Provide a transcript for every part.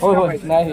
होय होय नाही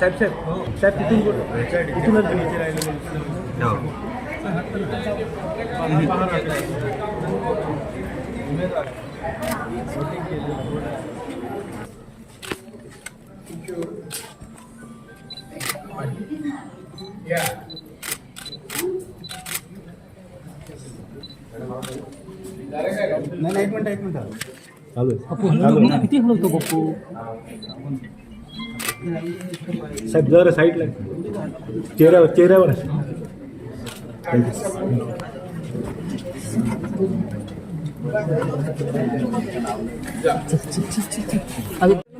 साहेब साहेब साहेब तिथून बोल इथूनच नाही चालू आहे. किती होतो बप्पू? साहेब जरा साईडला. चेहऱ्यावर चेहऱ्यावर.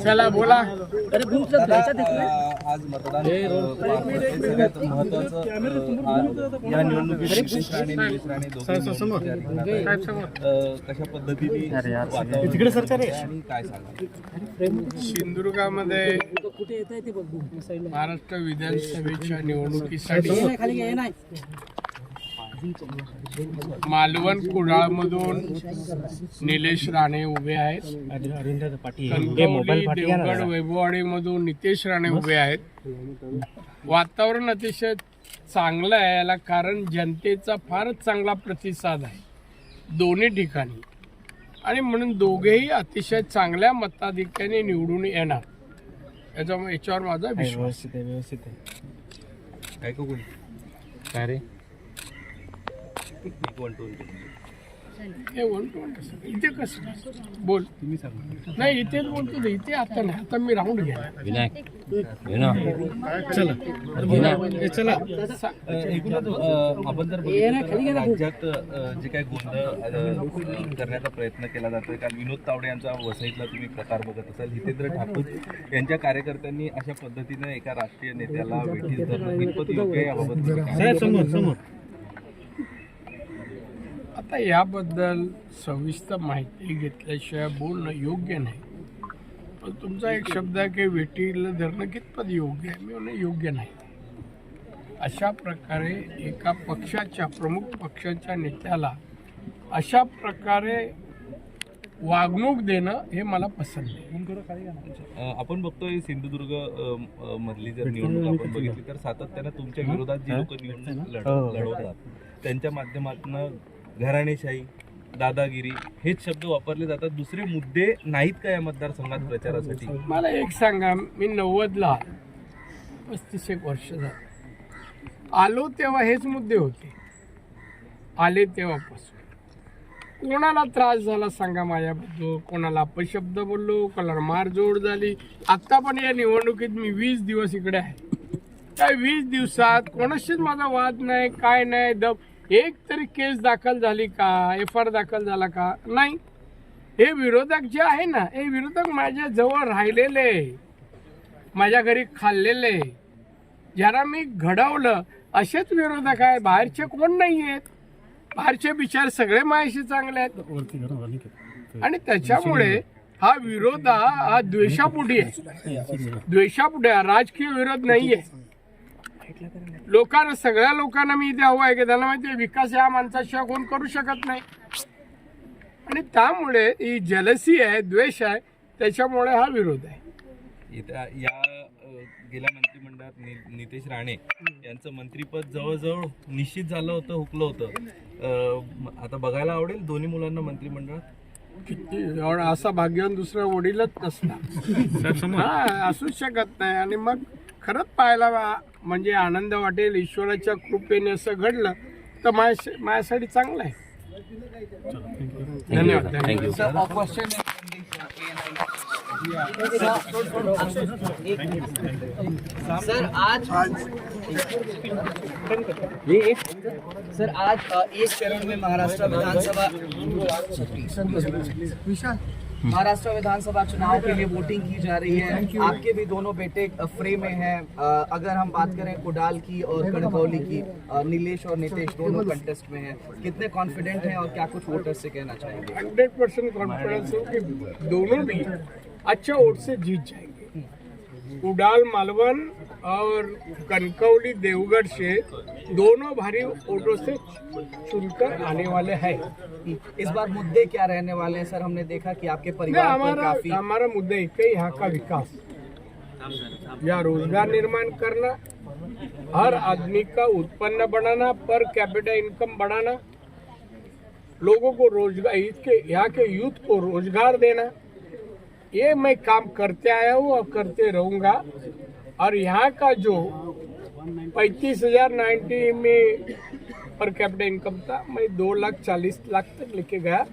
चला बोला. आज मतदान. सगळ्यात महत्वाचं या निवडणुकीत नितेश राणे निलेश राणे दोघे निवडणूक अ, कशा पद्धतीने तिकडे सरकार आहे. आणि काय सांगा सिंधुदुर्गामध्ये महाराष्ट्र विधानसभेच्या निवडणुकीसाठी मालवण कुडाळमधून निलेश राणे उभे आहेत. देवगड वैभववाडीमधून नितेश राणे उभे आहेत. वातावरण अतिशय चांगलं आहे याला कारण जनतेचा फारच चांगला प्रतिसाद आहे. दोन्ही ठिकाणी. आणि म्हणून दोघेही अतिशय चांगल्या मताधिक्याने निवडून येणार. याचा याच्यावर माझा विश्वास. व्यवस्थित आहे व्यवस्थित आहे. काय का कोणी? काय रे? एक वन टू हे वन टू वन कसं? इथे कसं? बोल. तुम्ही नाही इथेच बोलतो ते इथे आता नाही. आता मी राऊंड घ्या चला. अ, एकूणच अ, आपण जर बघितलं तर राज्यात अ, जे काही गोंधळ अ, करण्याचा प्रयत्न केला जातोय. कारण विनोद तावडे यांचा वसईतला तुम्ही प्रकार बघत असाल हितेंद्र ठाकूर यांच्या कार्यकर्त्यांनी अशा पद्धतीने एका राष्ट्रीय नेत्याला वेठीस धरणं. कितपत योग्य आहे याबाबत तुम्ही काय आता याबद्दल सविस्तर माहिती घेतल्याशिवाय बोलणं योग्य नाही. पण तुमचा एक शब्द आहे की वेटीला धरणं कितपत योग्य आहे? मी म्हणणं योग्य नाही. अशा प्रकारे एका पक्षाच्या प्रमुख पक्षाच्या नेत्याला अशा प्रकारे वागणूक देणं हे मला पसंत नाही. आपण बघतोय सिंधुदुर्ग मधली जर निवडणूक आपण बघितली तर सातत्यानं तुमच्या विरोधात जी लोक निवडणूक लढ-. लढवतात त्यांच्या माध्यमातून घराणेशाही दादागिरी हेच शब्द वापरले जातात. दुसरे मुद्दे नाहीत का या मतदारसंघात प्रचारासाठी? मला एक सांगा मी नव्वदला पस्तीस एक वर्ष झालं. आलो तेव्हा हेच मुद्दे होते. आले तेव्हापासून. कोणाला त्रास झाला सांगा माझ्याबद्दल? कोणाला अपशब्द बोललो कोणाला मारजोड झाली? आत्ता पण या निवडणुकीत मी वीस दिवस इकडे आहे. त्या वीस दिवसात कोणाशीच माझा वाद नाही काय नाही दब एक तरी केस दाखल झाली का? एफ आर दाखल झाला का? नाही. हे विरोधक जे आहे ना हे विरोधक माझ्या जवळ राहिलेले माझ्या घरी खाल्लेले ज्यांना मी घडवलं असेच विरोधक आहे. बाहेरचे कोण नाही आहेत बाहेरचे विचार सगळे माझ्याशी चांगले आहेत. आणि त्याच्यामुळे हा विरोध हा द्वेषापुढे आहे. द्वेषापुढे. राजकीय विरोध नाही आहे लोकांना सगळ्या लोकांना मी इथे हवं आहे की त्यांना माहिती आहे विकास या माणसाशिवाय कोण करू शकत नाही. आणि त्यामुळे ही जलसी आहे द्वेष आहे त्याच्यामुळे हा विरोध आहे. येत्या या गेल्या मंत्रिमंडळात नि- नितेश राणे यांचं मंत्रीपद जवळजवळ निश्चित झालं होतं हुकलं होतं. आता बघायला आवडेल दोन्ही मुलांना मंत्रिमंडळात? किती असा भाग्यवान दुसरा वडीलच नसणार. हा असूच शकत नाही. आणि मग खरंच पाहायला म्हणजे आनंद वाटेल ईश्वराच्या कृपेने असं घडलं तर माझ्या माझ्यासाठी चांगलं आहे. धन्यवाद सर आज सर आज एक चरण में महाराष्ट्र विधानसभा विशाल महाराष्ट्र विधानसभा चुनाव के लिए वोटिंग की जा रही है। आपके भी दोनों बेटे फ्रे में हैं। अगर हम बात करें कुडाल की और कणकौली की नीलेश और नितेश दोनों कंटेस्ट में हैं। कितने कॉन्फिडेंट हैं और क्या कुछ वोटर्स से कहना चाहेंगे? हंड्रेड परसेंट कॉन्फिडेंस हो कि दोनों भी अच्छे वोट से जीत जाएँगे। कुडाल मालवन और कनकौली देवगढ़ से दोनों भारी ऑटो से चुनकर आने वाले हैं। इस बार मुद्दे क्या रहने वाले हैं? सर हमने देखा कि आपके परिवार हमारा काफ़ी हमारा मुद्दा एक ही यहाँ का विकास। या रोज़गार निर्माण करना हर आदमी का उत्पन्न बढ़ाना पर कैपिटल इनकम बढ़ाना लोगों को रोज़गार इसके यहाँ के यूथ को रोज़गार देना। ये मैं काम करते आया हूँ और करते रहूँगा। और यहाँ का जो पैंतीस हज़ार नाइन्टी में पर कैपिटल इनकम था मैं दो लाख चालीस लाख तक लेके गया।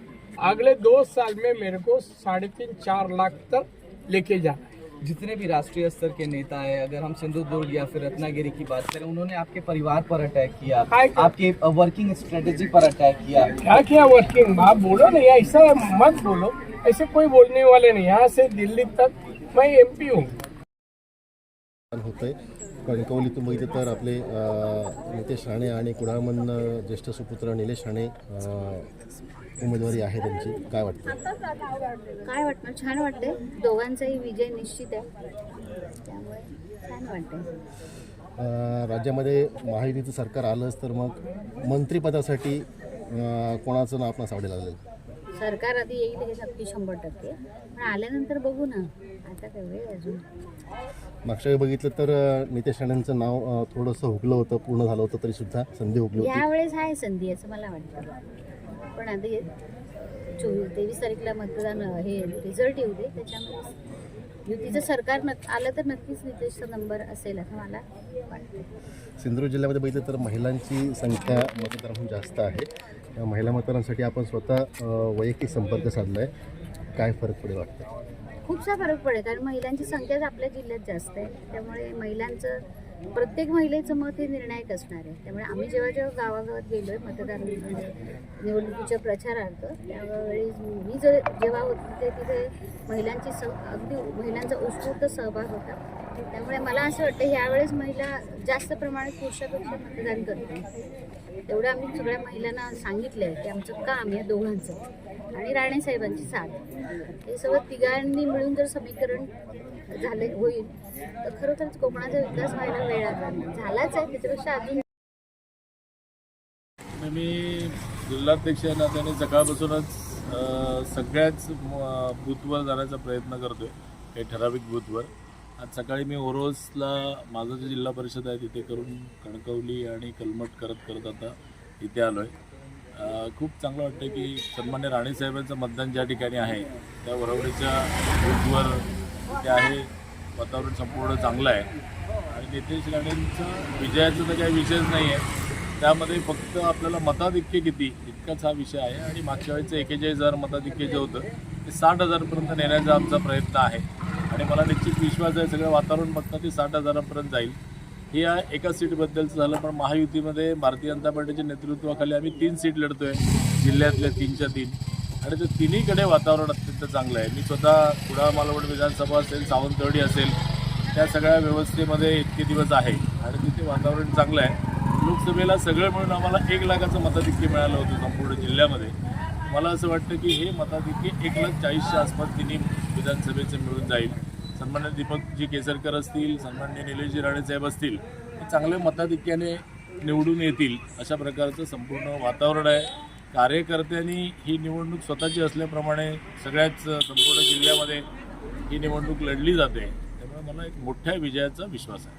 अगले दो साल में मेरे को साढ़े तीन चार लाख तक लेके जाना है। जितने भी राष्ट्रीय स्तर के नेता है अगर हम सिंधुदुर्ग या फिर रत्नागिरी की बात करें उन्होंने आपके परिवार पर अटैक किया आपके वर्किंग स्ट्रेटेजी पर अटैक किया। क्या किया वर्किंग आप बोलो नहीं ऐसा मत बोलो ऐसे कोई बोलने वाले नहीं यहाँ से दिल्ली तक मैं एमपी हूँ। होत आहे कणकवलीतून बघितलं तर आपले नितेश राणे आणि कुडाळमधनं ज्येष्ठ सुपुत्र निलेश राणे उमेदवारी आहे त्यांची. काय वाटतं काय वाटणार छान वाटतंय. दोघांचाही विजय निश्चित आहे. त्यामुळे छान वाटतंय. अ, राज्यामध्ये महायुतीचं सरकार आलंच तर मग मंत्रिपदासाठी कोणाचं नाव आपणास आवडेल आलेलं सरकार आधी येईल हे नक्की शंभर टक्के. पण आल्यानंतर बघू ना. आता काय वेळ अजून. मागच्या वेळी बघितलं तर नितेश राणेंचं नाव थोडंसं हुकलं होतं पूर्ण झालं होतं तरी सुद्धा संधी हुकली होती. यावेळेस आहे संधी असं मला वाटतं. पण आधी चोवीस तेवीस तारीखला मतदान हे रिझल्ट येऊ दे त्याच्यामध्ये युतीचं सरकार नक आलं तर नक्कीच नितेशचा नंबर असेल असं मला वाटतं. सिंधुदुर्ग जिल्ह्यामध्ये बघितलं तर महिलांची संख्या मतदारांहून जास्त आहे. महिला मतदारांसाठी आपण स्वतः वैयक्तिक संपर्क साधला आहे काय फरक पडेल वाटतं? खूपसा फरक पडेल कारण महिलांची संख्याच आपल्या जिल्ह्यात जास्त आहे. त्यामुळे महिलांचं प्रत्येक महिलेचं मत हे निर्णायक असणार आहे. त्यामुळे आम्ही जेव्हा जेव्हा गावागावात गेलो आहे मतदान म्हणजे निवडणुकीच्या प्रचारार्थ त्यावेळी मी जर जेव्हा होते ते तिथे महिलांची स अगदी महिलांचा उत्स्फूर्त सहभाग होता. त्यामुळे मला असं वाटतं ह्यावेळेस महिला जास्त प्रमाणात पुरुषापेक्षा मतदान करते तेवढं आम्ही सगळ्या महिलांना सांगितलं आहे की आमचं काम या दोघांचं. आणि राणेसाहेबांची साथ. हे सगळं तिघांनी मिळून जर समीकरण झाले होईल. तर खरोखरच कोकणाचा विकास व्हायला वेळ नाही झालाच आहे त्याच्यापेक्षा अजून मी जिल्हाध्यक्ष या नात्याने सकाळपासूनच सगळ्याच बूथवर जाण्याचा प्रयत्न करतो आहे काही ठराविक बूथवर. आज सकाळी मी ओरोसला माझं जे जिल्हा परिषद आहे तिथे करून कणकवली आणि कलमट करत करत आता इथे आलो आहे खूप चांगलं वाटतं की सन्मान्य राणेसाहेबांचं मतदान ज्या ठिकाणी आहे त्या वरवडीच्या बूथवर ते आहे. वातावरण संपूर्ण चांगलं आहे. आणि नितेश राणेंचं विजयाचा तर काही विषयच नाही आहे त्यामध्ये फक्त आपल्याला मताधिक्य किती इतकाच हा विषय आहे. आणि मागच्या वेळेचं एकेचाळीस हजार मताधिक्य जे होतं ते साठ हजारपर्यंत नेण्याचा आमचा प्रयत्न आहे. आणि मला निश्चित विश्वास आहे सगळं वातावरण बघता ते साठ हजारापर्यंत जाईल. हे या एका सीटबद्दलचं झालं पण महायुतीमध्ये भारतीय जनता पार्टीच्या नेतृत्वाखाली आम्ही तीन सीट लढतो आहे जिल्ह्यातल्या तीनच्या तीन. आणि ते तिन्हीकडे वातावरण अत्यंत चांगलं आहे. मी स्वतः कुडाळ मालवण विधानसभा असेल सावंतवाडी असेल त्या सगळ्या व्यवस्थेमध्ये इतके दिवस आहे आणि तिथे वातावरण चांगलं आहे. लोकसभेला सगळं मिळून आम्हाला एक लाखाचं मताधिक्य मिळालं होतं संपूर्ण जिल्ह्यामध्ये. मला असं वाटतं की हे मताधिक्य एक लाख चाळीसच्या आसपास तिन्ही विधानसभेचं मिळून जाईल. सन्मान्य दीपकजी केसरकर असतील सन्मान्य निलेशजी राणेसाहेब असतील हे चांगल्या मताधिक्याने निवडून येतील अशा प्रकारचं संपूर्ण वातावरण आहे. कार्यकर्त्यांनी ही निवडणूक स्वतःची असल्याप्रमाणे सगळ्याच संपूर्ण जिल्ह्यामध्ये ही निवडणूक लढली जाते. त्यामुळे मला एक मोठ्या विजयाचा विश्वास आहे.